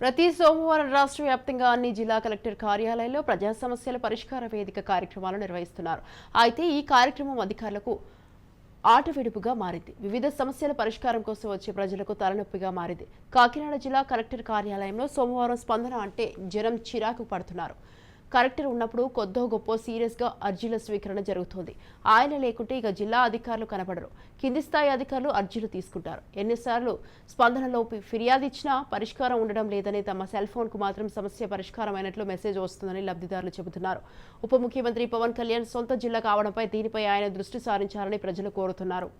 ప్రతి సోమవారం రాష్ట్ర వ్యాప్తంగా అన్ని జిల్లా కలెక్టర్ కార్యాలయంలో ప్రజా సమస్యల పరిష్కార వేదిక కార్యక్రమాలు నిర్వహిస్తున్నారు. అయితే ఈ కార్యక్రమం అధికారులకు ఆట విడుపుగా మారింది. వివిధ సమస్యల పరిష్కారం కోసం వచ్చే ప్రజలకు తలనొప్పిగా మారింది. కాకినాడ జిల్లా కలెక్టర్ కార్యాలయంలో సోమవారం స్పందన అంటే జనం చిరాకు పడుతున్నారు. కలెక్టర్ ఉన్నప్పుడు కొద్దో గొప్ప సీరియస్గా అర్జీల స్వీకరణ జరుగుతోంది. ఆయన లేకుంటే ఇక జిల్లా అధికారులు కనబడరు. కింది స్థాయి అధికారులు అర్జీలు తీసుకుంటారు. ఎన్నిసార్లు స్పందనలో ఫిర్యాదు ఇచ్చినా పరిష్కారం ఉండడం లేదని తమ సెల్ ఫోన్కు మాత్రం సమస్య పరిష్కారమైనట్లు మెసేజ్ వస్తుందని లబ్ధిదారులు చెబుతున్నారు. ఉప ముఖ్యమంత్రి పవన్ కళ్యాణ్ సొంత జిల్లా కావడంపై దీనిపై ఆయన దృష్టి సారించాలని ప్రజలు కోరుతున్నారు.